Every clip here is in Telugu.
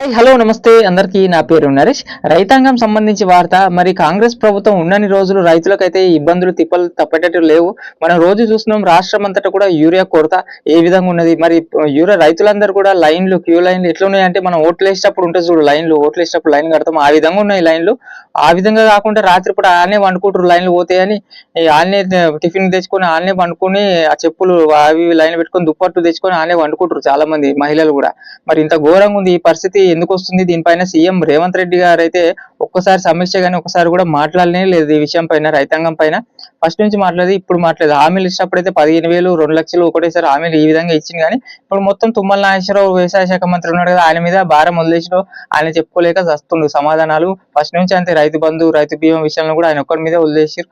హాయ్, హలో నమస్తే. అందరికీ నా పేరు నరేష్. రైతాంగం సంబంధించి వార్త. మరి కాంగ్రెస్ ప్రభుత్వం ఉన్నన్ని రోజులు రైతులకైతే ఇబ్బందులు తిప్పలు తప్పేటట్టు లేవు. మనం రోజు చూస్తున్నాం రాష్ట్రం అంతటా కూడా యూరియా కొరత ఏ విధంగా ఉన్నది? మరి యూరియా రైతులందరూ కూడా లైన్లు క్యూ లైన్లు ఎట్లా ఉన్నాయంటే మనం ఓట్లు వేసేటప్పుడు ఉంటుంది చూడు లైన్లు. ఓట్లు వేసేటప్పుడు లైన్ కడతాం. ఆ విధంగా ఉన్నాయి లైన్లు. ఆ విధంగా కాకుండా రాత్రి పూట ఆనే వండుకుంటారు లైన్లు పోతాయని. ఆనే టిఫిన్ తెచ్చుకొని ఆనే వండుకొని ఆ చెప్పులు అవి లైన్ పెట్టుకొని దుప్పట్లు తెచ్చుకొని ఆనే వండుకుంటారు చాలా మంది మహిళలు కూడా. మరి ఇంత ఘోరంగా ఉంది ఈ పరిస్థితి. ఎందుకు వస్తుంది దీనిపైన సీఎం రేవంత్ రెడ్డి గారు అయితే ఒక్కసారి సమీక్ష కానీ ఒకసారి కూడా మాట్లాడనే లేదు ఈ విషయం పైన రైతాంగం పైన. ఫస్ట్ నుంచి మాట్లాడేది ఇప్పుడు మాట్లాడదు. హామీలు ఇచ్చినప్పుడు అయితే పదిహేను వేలు రెండు లక్షలు ఒకటేసారి హామీలు ఈ విధంగా ఇచ్చింది కానీ ఇప్పుడు మొత్తం తుమ్మల నాగేశ్వరరావు వ్యవసాయ శాఖ మంత్రి ఉన్నాడు కదా ఆయన మీద భారం వదిలేసిన ఆయన చెప్పుకోలేక వస్తుండు సమాధానాలు. ఫస్ట్ నుంచి అంతే రైతు బంధు రైతు బీమా విషయంలో కూడా ఆయన ఒక్కరి మీద వదిలేసారు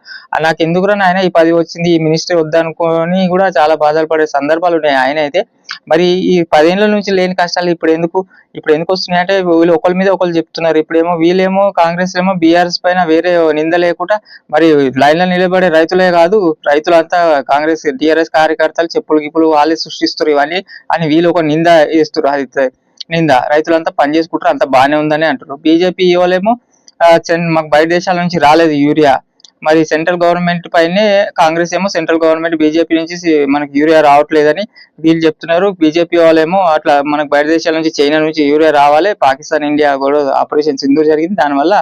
నాకు ఎందుకు ఆయన ఈ పది వచ్చింది ఈ మినిస్ట్రీ వద్దనుకొని కూడా చాలా బాధలు పడే సందర్భాలు ఉన్నాయి. ఆయన అయితే మరి ఈ పదేళ్ళ నుంచి లేని కష్టాలు ఇప్పుడు ఎందుకు ఇప్పుడు ఎందుకు వస్తున్నాయి? అంటే వీళ్ళు ఒకరి మీద ఒకరు చెప్తున్నారు. ఇప్పుడేమో వీళ్ళేమో కాంగ్రెస్ ఏమో బీఆర్ఎస్ పైన వేరే నింద లేకుండా మరి లైన్లో నిలబడే రైతులే కాదు రైతులంతా కాంగ్రెస్ టీఆర్ఎస్ కార్యకర్తలు చెప్పులు గిప్పులు వాళ్ళే సృష్టిస్తారు ఇవన్నీ అని వీళ్ళు ఒక నింద వేస్తారు అది నింద. రైతులంతా పని చేసుకుంటారు అంత బాగానే ఉందని అంటారు బీజేపీ వాళ్ళేమో మాకు బయట దేశాల నుంచి రాలేదు యూరియా. మరి సెంట్రల్ గవర్నమెంట్ పైనే కాంగ్రెస్ ఏమో సెంట్రల్ గవర్నమెంట్ బీజేపీ నుంచి మనకి యూరియా రావట్లేదని వీళ్ళు చెప్తున్నారు. బీజేపీ వాళ్ళేమో అట్లా మనకు బయట దేశాల నుంచి చైనా నుంచి యూరియా రావాలి పాకిస్తాన్ ఇండియా కూడా ఆపరేషన్ సింధూర్ జరిగింది. దానివల్ల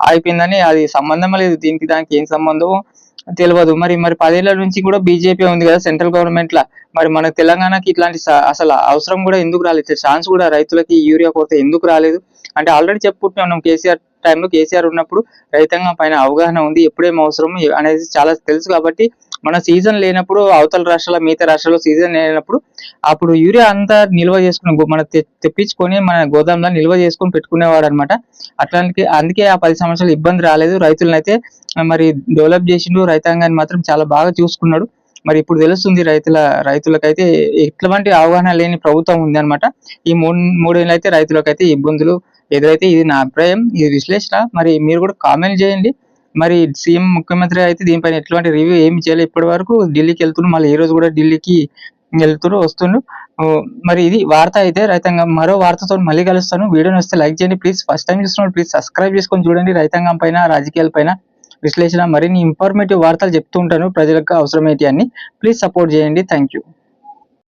ఆగిపోయిందని అది సంబంధం లేదు. దీనికి దానికి ఏం సంబంధం? తెలియదు మరి మరి పదేళ్ళ నుంచి కూడా బీజేపీ ఉంది కదా సెంట్రల్ గవర్నమెంట్ లా. మరి మన తెలంగాణకి ఇట్లాంటి అసలు అవసరం కూడా ఎందుకు రాలేదు? ఛాన్స్ కూడా రైతులకి యూరియా కొరత ఎందుకు రాలేదు? అంటే ఆల్రెడీ చెప్పుకుంటున్నాం కేసీఆర్ టైంలో కేసీఆర్ ఉన్నప్పుడు రైతాంగం పైన అవగాహన ఉంది ఎప్పుడేం అవసరం అనేది చాలా తెలుసు కాబట్టి మన సీజన్ లేనప్పుడు అవతల రాష్ట్రాల మిగతా రాష్ట్రాల్లో సీజన్ లేనప్పుడు అప్పుడు యూరియా అంతా నిల్వ చేసుకుని మన తె- తెప్పించుకొని మన గోదాంలో నిల్వ చేసుకొని పెట్టుకునేవాడు అనమాట అట్లాంటి అందుకే ఆ పది సంవత్సరాలు ఇబ్బంది రాలేదు. రైతులను అయితే మరి డెవలప్ చేసిండు. రైతాంగాన్ని మాత్రం చాలా బాగా చూసుకున్నాడు. మరి ఇప్పుడు తెలుస్తుంది రైతుల రైతులకైతే ఎట్లాంటి అవగాహన లేని ప్రభుత్వం ఉంది అనమాట ఈ మూడు మూడేళ్ళు అయితే రైతులకైతే ఇబ్బందులు. ఎదురైతే ఇది నా అభిప్రాయం ఇది విశ్లేషణ. మరి మీరు కూడా కామెంట్ చేయండి. మరి సీఎం ముఖ్యమంత్రి అయితే దీనిపైన ఎటువంటి రివ్యూ ఏమి చేయలేదు ఇప్పటి వరకు ఢిల్లీకి వెళ్తున్నారు మళ్ళీ ఈ రోజు కూడా ఢిల్లీకి వెళ్తున్నారు వస్తుండు. మరి ఇది వార్త అయితే రైతాంగం మరో వార్తతో మళ్ళీ కలుస్తాను. వీడియోని వస్తే లైక్ చేయండి. ప్లీజ్ ఫస్ట్ టైం చూస్తున్నాడు ప్లీజ్ సబ్స్క్రైబ్ చేసుకొని చూడండి. రైతాంగం పైన రాజకీయాల పైన విశ్లేషణ మరిన్ని ఇన్ఫర్మేటివ్ వార్తలు చెప్తూ ఉంటాను. ప్రజలకు అవసరమైతే అన్ని. ప్లీజ్ సపోర్ట్ చేయండి. Thank you